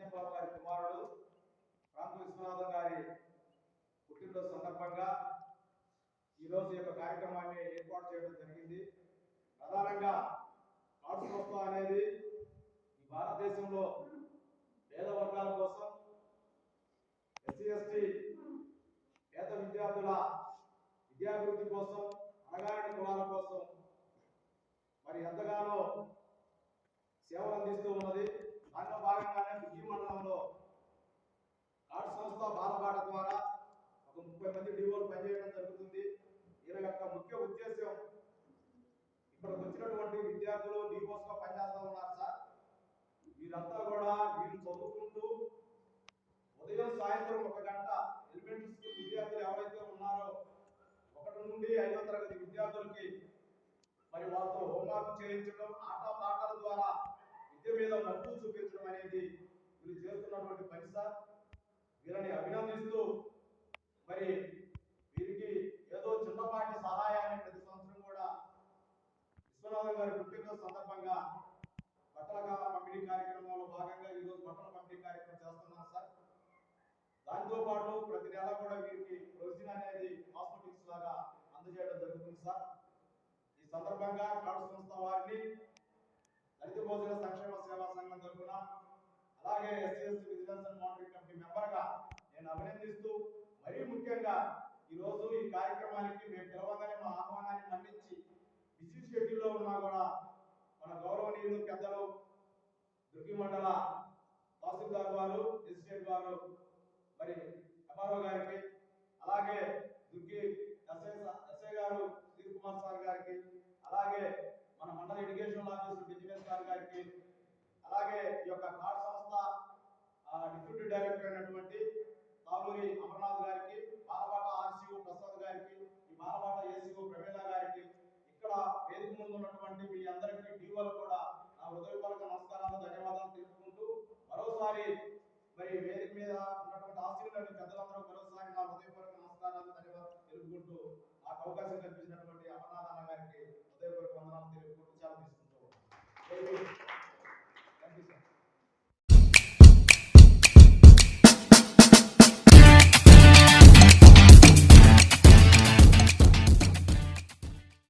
కృష్ణబాబు గారి కుమారుడు రాంకు విశ్వనాథం గారి పుట్టినరోజు సందర్భంగా ఈరోజు యొక్క కార్యక్రమాన్ని ఏర్పాటు చేయడం జరిగింది. ప్రధానంగా కాడుకోత్సవం అనేది ఈ భారతదేశంలో పేద వర్గాల కోసం ఎస్సీ ఎస్టీ పేద విద్యార్థుల విద్యాభివృద్ధి కోసం అణగారిన కులాల కోసం మరి ఎంతగానో సేవలు అందిస్తూ ఉన్నది. ఈ మండలంలో కార్డ్ సంస్థ బాలబాట ద్వారా ఒక ముప్పై మంది డివోలు పనిచేయడం జరుగుతుంది. వీళ్ళ యొక్క ముఖ్య ఉద్దేశం ఇక్కడికి వచ్చినటువంటి విద్యార్థులు డివోస్ పనిచేస్తూ ఉన్నారు సార్. వీరంతా కూడా వీళ్ళు చదువుకుంటూ ఉదయం సాయంత్రం ఒక గంట ఎలిమెంటరీ స్కూల్ విద్యార్థులు ఎవరైతే ఉన్నారో ఒకటి నుండి ఐదో తరగతి విద్యార్థులకి మరి వాళ్ళతో హోంవర్క్ చేయించడం ఆట పాటల ద్వారా విద్య మీద మక్కువ చూపించడం అనేది వీళ్ళు చేస్తున్నటువంటి పని సార్. వీళ్ళని అభినందిస్తూ మరి వీరికి ఏదో చిన్నపాటి సహాయాన్ని ప్రతి సంవత్సరం కూడా విశ్వనాథం గారి పుట్టినరోజు సందర్భంగా బట్టల పంపిణీ కార్యక్రమంలో భాగంగా ఈరోజు బట్టల పంపిణీ కార్యక్రమం చేస్తున్నాం సార్. దాంతో పాటు ప్రతి నెల కూడా వీరికి ప్రొవిజన్ అనేది కాస్మెటిక్స్ లాగా అందజేయడం జరుగుతుంది సార్. ఈ సందర్భంగా కార్డు సంస్థ వారిని దళిత భోజన సంక్షేమ సేవా సంఘం తరఫున అలాగే SC ST vigilance and monitoring committee మెంబర్గా నేను అభినందిస్తూ మరీ ముఖ్యంగా ఈరోజు ఈ కార్యక్రమానికి మేము పిలవగానే మా ఆహ్వానాన్ని మన్నించి బిజీ షెడ్యూల్లో ఉన్నా కూడా మన గౌరవనీయులు పెద్దలు దుర్గి మండల తహసీల్దార్ వారు ఎస్టేట్ వారు మరి ఎంఆర్ఓ గారికి అలాగే దుర్గి ఎస్ఐ ఎస్ఐ గారు సుధీర్ కుమార్ సార్ గారికి అలాగే మన మండల ఎడ్యుకేషన్ ఆఫీసర్ బిజినెస్ గారి గారికి అలాగే ఈ యొక్క కార్డ్ సంస్థ డిప్యూటీ డైరెక్టర్ అయినటువంటి తాలూరి అమర్నాథ్ గారికి బాలబాట ఆర్సీఓ ప్రసాద్ గారికి ఈ బాలబాట ఏసీఓ ప్రవీణ గారికి ఇక్కడ వేదిక ముందు ఉన్నటువంటి మీ అందరికీ డిఓలు కూడా నా హృదయపూర్వక నమస్కారాలు ధన్యవాదాలు తెలుపుకుంటూ మరోసారి మరి వేదిక మీద ఉన్నటువంటి ఆశీర్వాదాన్ని పెద్దలందరూ మరోసారి నా హృదయపూర్వక నమస్కారాలు ధన్యవాదాలు తెలుపుకుంటూ నాకు అవకాశం కల్పించారు Amen.